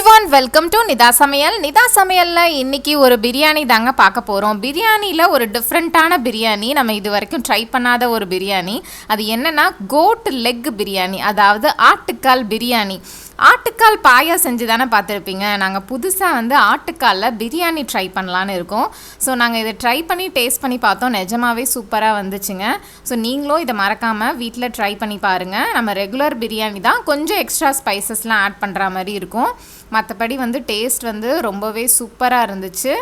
Everyone welcome to Nitha Samayal. Nita சமையலில் இன்னைக்கு ஒரு பிரியாணி தாங்க பார்க்க போகிறோம் பிரியாணியில் ஒரு டிஃப்ரெண்ட்டான பிரியாணி. நம்ம இது வரைக்கும் ட்ரை பண்ணாத ஒரு பிரியாணி. அது என்னென்னா கோட் லெக் பிரியாணி. அதாவது ஆட்டுக்கால் பிரியாணி. ஆட்டுக்கால் பாயா செஞ்சு தானே பார்த்துருப்பீங்க. நாங்கள் புதுசாக வந்து ஆட்டுக்காலில் பிரியாணி ட்ரை பண்ணலான்னு இருக்கோம். ஸோ நாங்கள் இதை ட்ரை பண்ணி டேஸ்ட் பண்ணி பார்த்தோம். நிஜமாவே சூப்பராக வந்துச்சுங்க. ஸோ நீங்களும் இதை மறக்காமல் வீட்டில் ட்ரை பண்ணி பாருங்கள் நம்ம ரெகுலர் பிரியாணி தான். கொஞ்சம் எக்ஸ்ட்ரா ஸ்பைசஸ்லாம் ஆட் பண்ணுற மாதிரி இருக்கும். மற்றபடி வந்து டேஸ்ட் வந்து ரொம்பவே சூப்பராக இருந்துச்சு.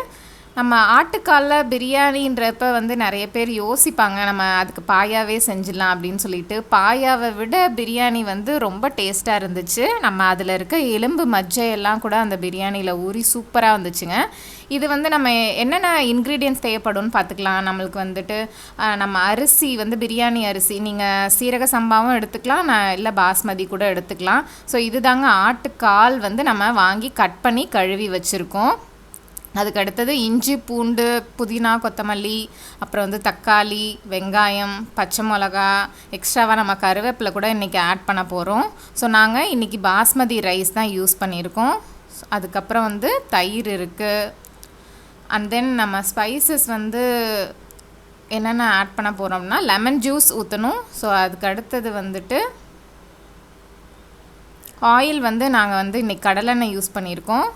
நம்ம ஆட்டுக்காலில் பிரியாணின்றப்ப வந்து நிறைய பேர் யோசிப்பாங்க நம்ம அதுக்கு பாயாவே செஞ்சிடலாம் அப்படின்னு சொல்லிட்டு. பாயாவை விட பிரியாணி வந்து ரொம்ப டேஸ்ட்டாக இருந்துச்சு. நம்ம அதில் இருக்க எலும்பு மஜ்ஜையெல்லாம் கூட அந்த பிரியாணியில் ஊறி சூப்பராக வந்துச்சுங்க. இது வந்து நம்ம என்னென்ன இன்க்ரீடியன்ஸ் தேவைப்படும்னு பார்த்துக்கலாம். நம்மளுக்கு வந்துட்டு நம்ம அரிசி வந்து பிரியாணி அரிசி நீங்கள் சீரக சம்பாவும் எடுத்துக்கலாம் நான் இல்லை பாஸ்மதி கூட எடுத்துக்கலாம். ஸோ இதுதாங்க ஆட்டுக்கால் வந்து நம்ம வாங்கி கட் பண்ணி கழுவி வச்சுருக்கோம். அதுக்கு அடுத்தது இஞ்சி பூண்டு புதினா கொத்தமல்லி அப்புறம் வந்து தக்காளி வெங்காயம் பச்சை மிளகா எக்ஸ்ட்ராவாக நம்ம கருவேப்பிலை கூட இன்றைக்கி ஆட் பண்ண போகிறோம் ஸோ நாங்கள் இன்றைக்கி பாஸ்மதி ரைஸ் தான் யூஸ் பண்ணியிருக்கோம். அதுக்கப்புறம் வந்து தயிர் இருக்குது அண்ட் தென் நம்ம ஸ்பைசஸ் வந்து என்னென்ன ஆட் பண்ண போகிறோம்னா லெமன் ஜூஸ் ஊற்றணும் ஸோ அதுக்கு அடுத்தது வந்துட்டு ஆயில் வந்து நாங்கள் வந்து இன்றைக்கி கடலெண்ணெய் யூஸ் பண்ணியிருக்கோம்.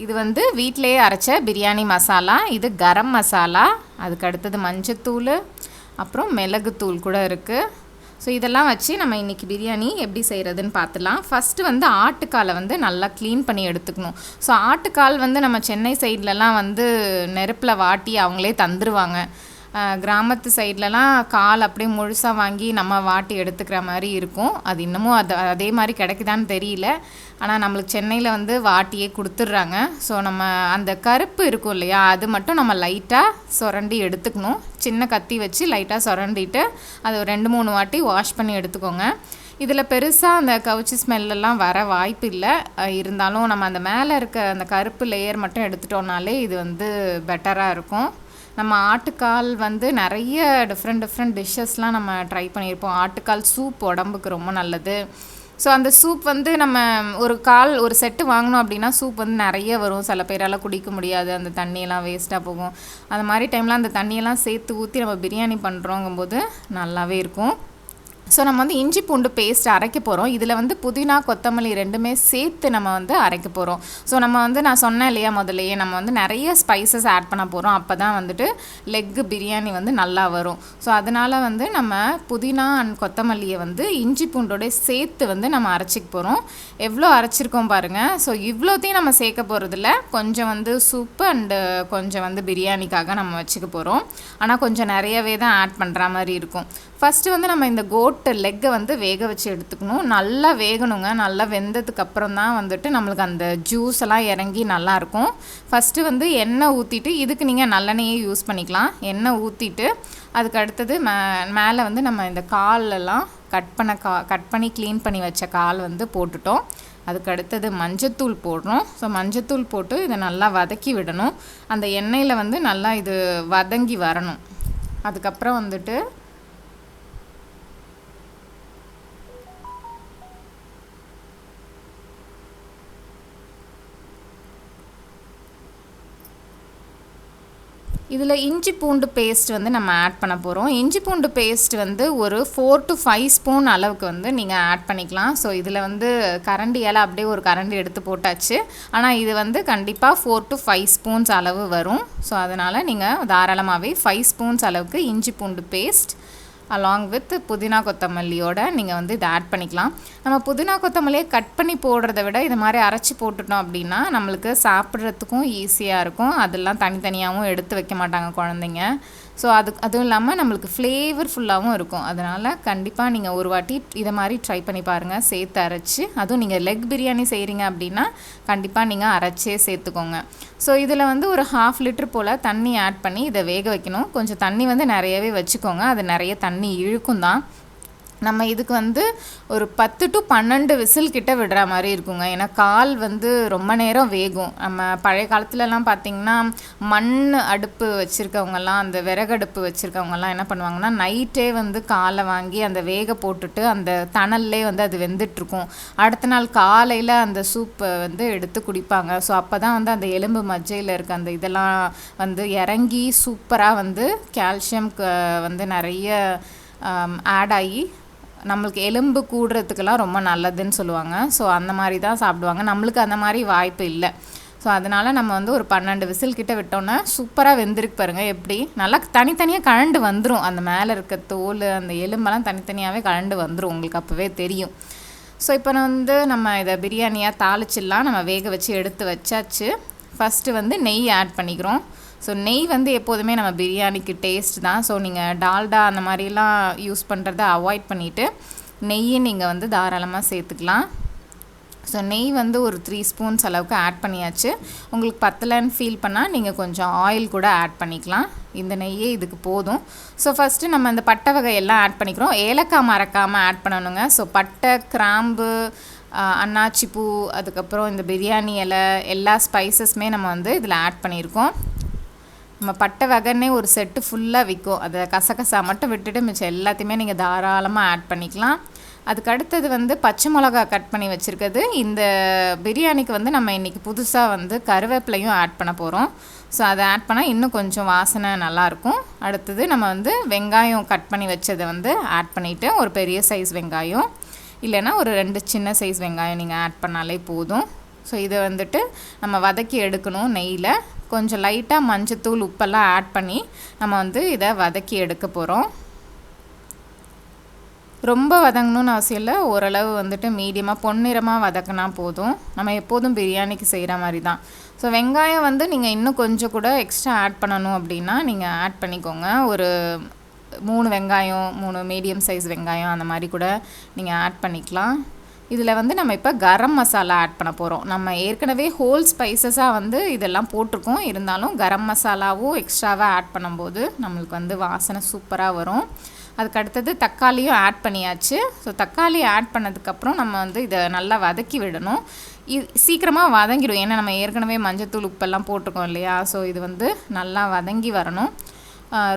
இது வந்து வீட்டிலேயே அரைச்ச பிரியாணி மசாலா இது கரம் மசாலா அதுக்கு அடுத்தது மஞ்சத்தூள் அப்புறம் மிளகுத்தூள் கூட இருக்குது ஸோ இதெல்லாம் வச்சு நம்ம இன்றைக்கி பிரியாணி எப்படி செய்கிறதுன்னு பார்த்துலாம். ஃபஸ்ட்டு வந்து ஆட்டுக்காலை வந்து நல்லா க்ளீன் பண்ணி எடுத்துக்கணும். ஸோ ஆட்டுக்கால் வந்து நம்ம சென்னை சைட்லலாம் வந்து நெருப்பில் வாட்டி அவங்களே தந்துடுவாங்க கிராமத்து சைட்லலாம் கால் அப்படியே முழுசாக வாங்கி நம்ம வாட்டி எடுத்துக்கிற மாதிரி இருக்கும். அது இன்னமும் அது அதே மாதிரி கிடைக்குதான்னு தெரியல. ஆனால் நம்மளுக்கு சென்னையில் வந்து வாட்டியே கொடுத்துட்றாங்க. ஸோ நம்ம அந்த கருப்பு இருக்கும் இல்லையா அது மட்டும் நம்ம லைட்டாக சுரண்டி எடுத்துக்கணும். சின்ன கத்தி வச்சு லைட்டாக சுரண்டிட்டு அது ரெண்டு மூணு வாட்டி வாஷ் பண்ணி எடுத்துக்கோங்க. இதில் பெருசாக அந்த கவுச்சி ஸ்மெல்லாம் வர வாய்ப்பு இல்லை. இருந்தாலும் நம்ம அந்த மேலே இருக்க அந்த கருப்பு லேயர் மட்டும் எடுத்துட்டோம்னாலே இது வந்து பெட்டராக இருக்கும். நம்ம ஆட்டுக்கால் வந்து நிறைய டிஃப்ரெண்ட் டிஃப்ரெண்ட் டிஷ்ஷஸ்லாம் நம்ம ட்ரை பண்ணியிருப்போம். ஆட்டுக்கால் சூப் உடம்புக்கு ரொம்ப நல்லது. ஸோ அந்த சூப் வந்து நம்ம ஒரு கால் ஒரு செட்டு வாங்கினோம் அப்படின்னா சூப் வந்து நிறைய வரும். சில பேரால் குடிக்க முடியாது. அந்த தண்ணியெல்லாம் வேஸ்ட்டாக போகும். அந்த மாதிரி டைமில் அந்த தண்ணியெல்லாம் சேர்த்து ஊற்றி நம்ம பிரியாணி பண்ணுறோங்கும்போது நல்லாவே இருக்கும். ஸோ நம்ம வந்து இஞ்சி பூண்டு பேஸ்ட் அரைக்க போகிறோம் இதில் வந்து புதினா கொத்தமல்லி ரெண்டுமே சேர்த்து நம்ம வந்து அரைக்க போகிறோம் ஸோ நம்ம வந்து நான் சொன்னேன் இல்லையா முதல்லையே நம்ம வந்து நிறைய ஸ்பைசஸ் ஆட் பண்ண போகிறோம் அப்போ தான் வந்துட்டு லெக்கு பிரியாணி வந்து நல்லா வரும். ஸோ அதனால் வந்து நம்ம புதினா அண்ட் கொத்தமல்லியை வந்து இஞ்சி பூண்டோட சேர்த்து வந்து நம்ம அரைச்சிக்க போகிறோம் எவ்வளோ அரைச்சிருக்கோம் பாருங்கள் ஸோ இவ்வளோத்தையும் நம்ம சேர்க்க போகிறதில்ல கொஞ்சம் வந்து சூப்பு அண்டு கொஞ்சம் வந்து பிரியாணிக்காக நம்ம வச்சுக்க போகிறோம் ஆனால் கொஞ்சம் நிறையவே தான் ஆட் பண்ணுற மாதிரி இருக்கும். ஃபஸ்ட்டு வந்து நம்ம இந்த கோட்டு லெக்கை வந்து வேக வச்சு எடுத்துக்கணும். நல்லா வேகணுங்க. நல்லா வெந்ததுக்கப்புறம் தான் வந்துட்டு நம்மளுக்கு அந்த ஜூஸ் எல்லாம் இறங்கி நல்லாயிருக்கும் ஃபஸ்ட்டு வந்து எண்ணெய் ஊற்றிட்டு இதுக்கு நீங்கள் நல்லெண்ணெயே யூஸ் பண்ணிக்கலாம். எண்ணெய் ஊற்றிட்டு அதுக்கு அடுத்தது மே மேலே வந்து நம்ம இந்த காலெல்லாம் கட் பண்ண கா கட் பண்ணி க்ளீன் பண்ணி வச்ச கால் வந்து போட்டுட்டோம். அதுக்கு அடுத்தது மஞ்சத்தூள் போடுறோம் ஸோ மஞ்சத்தூள் போட்டு இதை நல்லா வதக்கி விடணும். அந்த எண்ணெயில் வந்து நல்லா இது வதங்கி வரணும். அதுக்கப்புறம் வந்துட்டு இதில் இஞ்சி பூண்டு பேஸ்ட் வந்து நம்ம ஆட் பண்ண போகிறோம் இஞ்சி பூண்டு பேஸ்ட் வந்து ஒரு ஃபோர் டு ஃபைவ் ஸ்பூன் அளவுக்கு வந்து நீங்கள் ஆட் பண்ணிக்கலாம். ஸோ இதில் வந்து கரண்டியால் அப்படியே ஒரு கரண்டி எடுத்து போட்டாச்சு. ஆனால் இது வந்து கண்டிப்பாக ஃபோர் டு ஃபைவ் ஸ்பூன்ஸ் அளவு வரும். ஸோ அதனால் நீங்கள் தாராளமாகவே ஃபைவ் ஸ்பூன்ஸ் அளவுக்கு இஞ்சி பூண்டு பேஸ்ட் அலாங் வித் புதினா கொத்தமல்லியோட நீங்கள் வந்து இதை ஆட் பண்ணிக்கலாம். நம்ம புதினா கொத்தமல்லியை கட் பண்ணி போடுறத விட இது மாதிரி அரைச்சி போட்டுட்டோம் அப்படின்னா நம்மளுக்கு சாப்பிட்றதுக்கும் ஈஸியாக இருக்கும். அதெல்லாம் தனித்தனியாகவும் எடுத்து வைக்க மாட்டாங்க குழந்தைங்க. ஸோ அது அதுவும் இல்லாமல் நம்மளுக்கு ஃப்ளேவர்ஃபுல்லாகவும் இருக்கும். அதனால் கண்டிப்பாக நீங்கள் ஒரு வாட்டி இதை மாதிரி ட்ரை பண்ணி பாருங்கள் சேர்த்து அரைச்சி அதுவும் நீங்கள் லெக் பிரியாணி செய்கிறீங்க அப்படின்னா கண்டிப்பாக நீங்கள் அரைச்சே சேர்த்துக்கோங்க. ஸோ இதில் வந்து ஒரு ஹாஃப் லிட்டர் போல் தண்ணி ஆட் பண்ணி இதை வேக வைக்கணும். கொஞ்சம் தண்ணி வந்து நிறையவே வச்சுக்கோங்க. அது நிறைய தண்ணி இழுக்கும் தான். நம்ம இதுக்கு வந்து ஒரு பத்து டு பன்னெண்டு விசில் கிட்ட விடுற மாதிரி இருக்குங்க. ஏன்னா கால் வந்து ரொம்ப நேரம் வேகும். நம்ம பழைய காலத்துலலாம் பார்த்திங்கன்னா மண் அடுப்பு வச்சுருக்கவங்கலாம் அந்த விறகடுப்பு வச்சுருக்கவங்கலாம் என்ன பண்ணுவாங்கன்னா நைட்டே வந்து காலை வாங்கி அந்த வேக போட்டுட்டு அந்த தணல்லே வந்து அது வெந்துட்டுருக்கும். அடுத்த நாள் காலையில் அந்த சூப்பை வந்து எடுத்து குடிப்பாங்க. ஸோ அப்போ தான் வந்து அந்த எலும்பு மஜ்ஜையில் இருக்க அந்த இதெல்லாம் வந்து இறங்கி சூப்பராக வந்து கால்சியம் வந்து நிறைய ஆட் ஆகி நம்மளுக்கு எலும்பு கூடுறதுக்கெல்லாம் ரொம்ப நல்லதுன்னு சொல்லுவாங்க. ஸோ அந்த மாதிரி தான் சாப்பிடுவாங்க. நம்மளுக்கு அந்த மாதிரி வாய்ப்பு இல்லை. ஸோ அதனால் நம்ம வந்து ஒரு பன்னெண்டு விசில் கிட்ட விட்டோன்னா சூப்பராக வெந்திருக்கு பாருங்கள் எப்படி? நல்லா தனித்தனியாக கழண்டு வந்துடும் அந்த மேலே இருக்க தோல் அந்த எலும்பெல்லாம் தனித்தனியாகவே கழண்டு வந்துடும் உங்களுக்கு அப்போவே தெரியும். ஸோ இப்போ வந்து நம்ம இதை பிரியாணியாக தாளிச்சிடலாம். நம்ம வேக வச்சு எடுத்து வச்சாச்சு. ஃபஸ்ட்டு வந்து நெய் ஆட் பண்ணிக்கிறோம். ஸோ நெய் வந்து எப்போதுமே நம்ம பிரியாணிக்கு டேஸ்ட் தான். ஸோ நீங்கள் டால்டா அந்த மாதிரிலாம் யூஸ் பண்ணுறத அவாய்ட் பண்ணிவிட்டு நெய்யை நீங்கள் வந்து தாராளமாக சேர்த்துக்கலாம். ஸோ நெய் வந்து ஒரு த்ரீ ஸ்பூன்ஸ் அளவுக்கு ஆட் பண்ணியாச்சு. உங்களுக்கு பத்தலைன்னு ஃபீல் பண்ணால் நீங்கள் கொஞ்சம் ஆயில் கூட ஆட் பண்ணிக்கலாம். இந்த நெய்யே இதுக்கு போதும். ஸோ ஃபஸ்ட்டு நம்ம இந்த பட்டை வகையெல்லாம் ஆட் பண்ணிக்கிறோம். ஏலக்காய் மறக்காமல் ஆட் பண்ணணுங்க. ஸோ பட்டை கிராம்பு அன்னாச்சி பூ அதுக்கப்புறம் இந்த பிரியாணி இலை எல்லா ஸ்பைசஸுமே நம்ம வந்து இதில் ஆட் பண்ணியிருக்கோம். நம்ம பட்டை வகைன்னே ஒரு செட்டு ஃபுல்லாக விற்கும் அதை கசகசா மட்டும் விட்டுட்டு மிச்சம் எல்லாத்தையுமே நீங்கள் தாராளமாக ஆட் பண்ணிக்கலாம். அதுக்கு அடுத்தது வந்து பச்சை மிளகா கட் பண்ணி வச்சுருக்கிறது. இந்த பிரியாணிக்கு வந்து நம்ம இன்றைக்கி புதுசாக வந்து கருவேப்பிலையும் ஆட் பண்ண போகிறோம் ஸோ அதை ஆட் பண்ணால் இன்னும் கொஞ்சம் வாசனை நல்லாயிருக்கும். அடுத்தது நம்ம வந்து வெங்காயம் கட் பண்ணி வச்சதை வந்து ஆட் பண்ணிவிட்டு ஒரு பெரிய சைஸ் வெங்காயம். இல்லைன்னா ஒரு ரெண்டு சின்ன சைஸ் வெங்காயம் நீங்கள் ஆட் பண்ணாலே போதும். ஸோ இதை வந்துட்டு நம்ம வதக்கி எடுக்கணும் நெய்யில். கொஞ்சம் லைட்டாக மஞ்சத்தூள் உப்பெல்லாம் ஆட் பண்ணி நம்ம வந்து இதை வதக்கி எடுக்க போகிறோம் ரொம்ப வதங்கணும்னு அவசியம் இல்லை. ஓரளவு வந்துட்டு மீடியமாக பொன்னிறமாக வதக்கினா போதும். நம்ம எப்போதும் பிரியாணிக்கு செய்கிற மாதிரி தான். ஸோ வெங்காயம் வந்து நீங்கள் இன்னும் கொஞ்சம் கூட எக்ஸ்ட்ரா ஆட் பண்ணணும் அப்படின்னா நீங்கள் ஆட் பண்ணிக்கோங்க. ஒரு மூணு வெங்காயம் மூணு மீடியம் சைஸ் வெங்காயம் அந்த மாதிரி கூட நீங்கள் ஆட் பண்ணிக்கலாம். இதில் வந்து நம்ம இப்போ கரம் மசாலா ஆட் பண்ண போகிறோம் நம்ம ஏற்கனவே ஹோல் ஸ்பைசஸாக வந்து இதெல்லாம் போட்டிருக்கோம். இருந்தாலும் கரம் மசாலாவும் எக்ஸ்ட்ராவாக ஆட் பண்ணும்போது நம்மளுக்கு வந்து வாசனை சூப்பராக வரும். அதுக்கு அடுத்தது தக்காளியும் ஆட் பண்ணியாச்சு. ஸோ தக்காளி ஆட் பண்ணதுக்கப்புறம் நம்ம வந்து இதை நல்லா வதக்கி விடணும். இது சீக்கிரமாக வதங்கிடும். ஏன்னா நம்ம ஏற்கனவே மஞ்சத்தூள் உப்பெல்லாம் போட்டிருக்கோம் இல்லையா? ஸோ இது வந்து நல்லா வதங்கி வரணும்.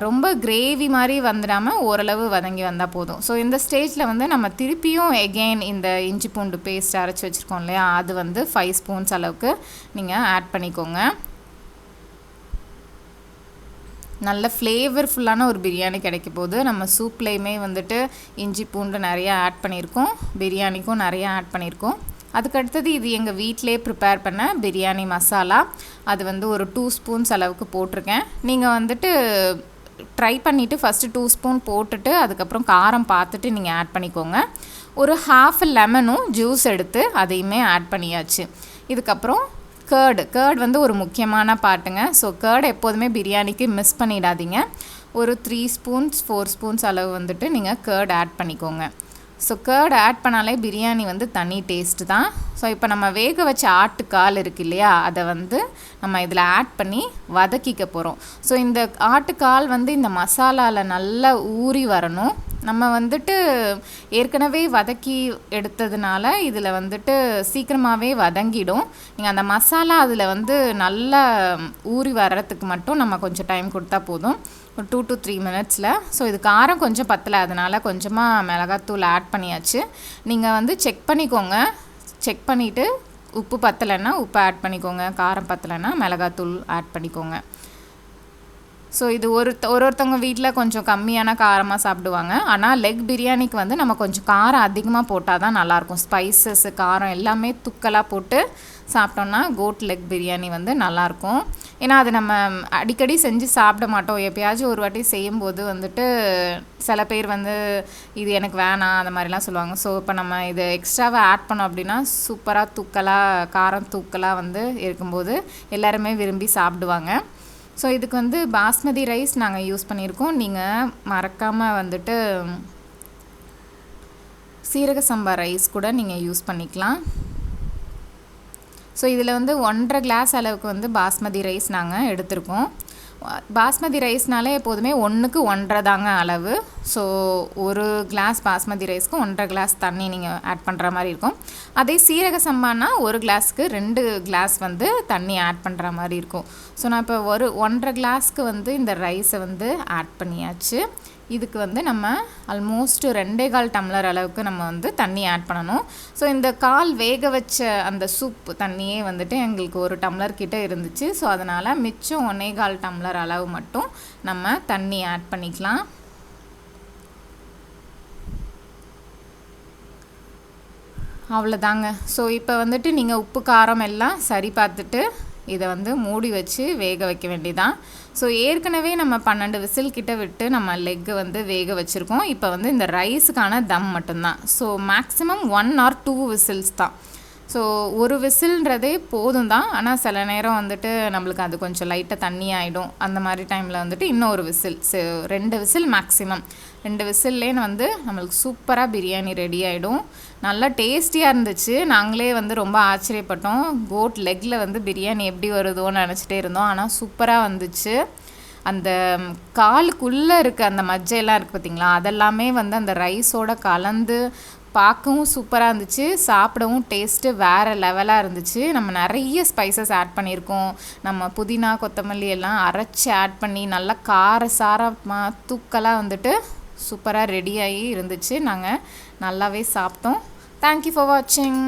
ரொம்ப கிரேவி மாதிரி வந்துடாமல் ஓரளவு வதங்கி வந்தால் போதும். ஸோ இந்த ஸ்டேஜில் வந்து நம்ம திருப்பியும் எகெயின் இந்த இஞ்சி பூண்டு பேஸ்ட் அரைச்சி வச்சுருக்கோம் இல்லையா? அது வந்து ஃபைவ் ஸ்பூன்ஸ் அளவுக்கு நீங்கள் ஆட் பண்ணிக்கோங்க. நல்ல ஃப்ளேவர்ஃபுல்லான ஒரு பிரியாணி கிடைக்க போது நம்ம சூப்லேயுமே வந்துட்டு இஞ்சி பூண்டு நிறையா ஆட் பண்ணியிருக்கோம். பிரியாணிக்கும் நிறையா ஆட் பண்ணியிருக்கோம். அதுக்கடுத்தது இது எங்கள் வீட்டிலே ப்ரிப்பேர் பண்ண பிரியாணி மசாலா. அது வந்து ஒரு டூ ஸ்பூன்ஸ் அளவுக்கு போட்டிருக்கேன். நீங்கள் வந்துட்டு ட்ரை பண்ணிவிட்டு ஃபஸ்ட்டு டூ ஸ்பூன் போட்டுட்டு அதுக்கப்புறம் காரம் பார்த்துட்டு நீங்கள் ஆட் பண்ணிக்கோங்க. ஒரு ஹாஃப் லெமனும் ஜூஸ் எடுத்து அதையுமே ஆட் பண்ணியாச்சு. இதுக்கப்புறம் கேர்டு கேர்டு வந்து ஒரு முக்கியமான பாட்டுங்க. ஸோ கேர்டு எப்போதுமே பிரியாணிக்கு மிஸ் பண்ணிடாதீங்க. ஒரு த்ரீ ஸ்பூன்ஸ் ஃபோர் ஸ்பூன்ஸ் அளவு வந்துட்டு நீங்கள் கேர்டு ஆட் பண்ணிக்கோங்க. ஸோ கேர்டு ஆட் பண்ணாலே பிரியாணி வந்து தனி டேஸ்ட்டு தான். ஸோ இப்போ நம்ம வேக வச்ச ஆட்டுக்கால் இருக்கு இல்லையா? அதை வந்து நம்ம இதில் ஆட் பண்ணி வதக்கிக்க போகிறோம் ஸோ இந்த ஆட்டுக்கால் வந்து இந்த மசாலாவில் நல்லா ஊறி வரணும். நம்ம வந்துட்டு ஏற்கனவே வதக்கி எடுத்ததுனால இதில் வந்துட்டு சீக்கிரமாகவே வதங்கிடும். நீங்கள் அந்த மசாலா அதில் வந்து நல்லா ஊறி வர்றதுக்கு மட்டும் நம்ம கொஞ்சம் டைம் கொடுத்தா போதும். ஒரு டூ டு த்ரீ மினிட்ஸில் ஸோ இது காரம் கொஞ்சம் பத்தலை. அதனால் கொஞ்சமாக மிளகாத்தூள் ஆட் பண்ணியாச்சு. நீங்கள் வந்து செக் பண்ணிக்கோங்க. செக் பண்ணிவிட்டு உப்பு பத்தலைன்னா உப்பு ஆட் பண்ணிக்கோங்க. காரம் பத்தலைன்னா மிளகாத்தூள் ஆட் பண்ணிக்கோங்க. ஸோ இது ஒரு ஒரு ஒருத்தவங்க வீட்டில் கொஞ்சம் கம்மியான காரமாக சாப்பிடுவாங்க. ஆனால் லெக் பிரியாணிக்கு வந்து நம்ம கொஞ்சம் காரம் அதிகமாக போட்டால் தான் நல்லாயிருக்கும். ஸ்பைசஸ் காரம் எல்லாமே துக்கலாக போட்டு சாப்பிட்டோன்னா கோட் லெக் பிரியாணி வந்து நல்லாயிருக்கும். ஏன்னா அது நம்ம அடிக்கடி செஞ்சு சாப்பிட மாட்டோம். எப்பயாச்சும் ஒரு வாட்டி செய்யும்போது வந்துட்டு சில பேர் வந்து இது எனக்கு வேணாம் அந்த மாதிரிலாம் சொல்லுவாங்க. ஸோ இப்போ நம்ம இது எக்ஸ்ட்ராவாக ஆட் பண்ணோம் அப்படின்னா சூப்பராக தூக்கலாக காரம் தூக்கலாக வந்து இருக்கும்போது எல்லாருமே விரும்பி சாப்பிடுவாங்க. ஸோ இதுக்கு வந்து பாஸ்மதி ரைஸ் நாங்கள் யூஸ் பண்ணியிருக்கோம். நீங்கள் மறக்காமல் வந்துட்டு சீரக சம்பா ரைஸ் கூட நீங்கள் யூஸ் பண்ணிக்கலாம். ஸோ இதில் வந்து ஒன்றரை கிளாஸ் அளவுக்கு வந்து பாஸ்மதி ரைஸ் நாங்கள் எடுத்திருக்கோம். பாஸ்மதி ரைஸ்னாலே எப்போதுமே ஒன்றுக்கு ஒன்றரை தாங்க அளவு. ஸோ ஒரு கிளாஸ் பாஸ்மதி ரைஸ்க்கு ஒன்றரை கிளாஸ் தண்ணி நீங்கள் ஆட் பண்ணுற மாதிரி இருக்கும். அதே சீரக சம்பானா ஒரு கிளாஸ்க்கு ரெண்டு கிளாஸ் வந்து தண்ணி ஆட் பண்ணுற மாதிரி இருக்கும். ஸோ நான் இப்போ ஒரு ஒன்றரை கிளாஸ்க்கு வந்து இந்த ரைஸை வந்து ஆட் பண்ணியாச்சு. இதுக்கு வந்து நம்ம ஆல்மோஸ்ட் ரெண்டே கால் டம்ளர் அளவுக்கு நம்ம வந்து தண்ணி ஆட் பண்ணணும். ஸோ இந்த கால் வேக வச்ச அந்த சூப் தண்ணியே வந்துட்டு எங்களுக்கு ஒரு டம்ளர் கிட்டே இருந்துச்சு. ஸோ அதனால் மிச்சம் ஒன்னே கால் டம்ளர் அளவு மட்டும் நம்ம தண்ணி ஆட் பண்ணிக்கலாம். அவ்வளோதாங்க. ஸோ இப்போ வந்துட்டு நீங்கள் உப்பு காரம் எல்லாம் சரி பார்த்துட்டு இதை வந்து மூடி வச்சு வேக வைக்க வேண்டியதான் ஸோ ஏற்கனவே நம்ம பன்னெண்டு விசில் கிட்ட விட்டு நம்ம லெக்கு வந்து வேக வச்சுருக்கோம். இப்போ வந்து இந்த ரைஸுக்கான தம் மட்டும்தான். So maximum one or two whistles தான். ஸோ ஒரு விசில்ன்றதே போதும் தான் ஆனால் சில நேரம் வந்துட்டு நம்மளுக்கு அது கொஞ்சம் லைட்டாக தண்ணி ஆகிடும் அந்த மாதிரி டைமில் வந்துட்டு இன்னும் ஒரு விசில். ஸோ ரெண்டு விசில் மேக்ஸிமம் ரெண்டு விசில்லே வந்து நம்மளுக்கு சூப்பராக பிரியாணி ரெடி ஆகிடும் நல்லா டேஸ்டியாக இருந்துச்சு. நாங்களே வந்து ரொம்ப ஆச்சரியப்பட்டோம். கோட் லெக்கில் வந்து பிரியாணி எப்படி வருதோன்னு நினச்சிட்டே இருந்தோம். ஆனால் சூப்பராக வந்துச்சு. அந்த காலுக்குள்ளே இருக்க அந்த மஜ்ஜையெல்லாம் இருக்குது பார்த்தீங்களா அதெல்லாமே வந்து அந்த ரைஸோட கலந்து பார்க்கவும் சூப்பராக இருந்துச்சு. சாப்பிடவும் டேஸ்ட்டு வேறு லெவலாக இருந்துச்சு. நம்ம நிறைய ஸ்பைசஸ் ஆட் பண்ணியிருக்கோம். நம்ம புதினா கொத்தமல்லி எல்லாம் அரைச்சி ஆட் பண்ணி நல்லா கார சாரமாக தூக்கலாக வந்துட்டு சூப்பராக ரெடியாகி இருந்துச்சு. நாங்கள் நல்லாவே சாப்பிட்டோம். தேங்க்யூ ஃபார் வாட்சிங்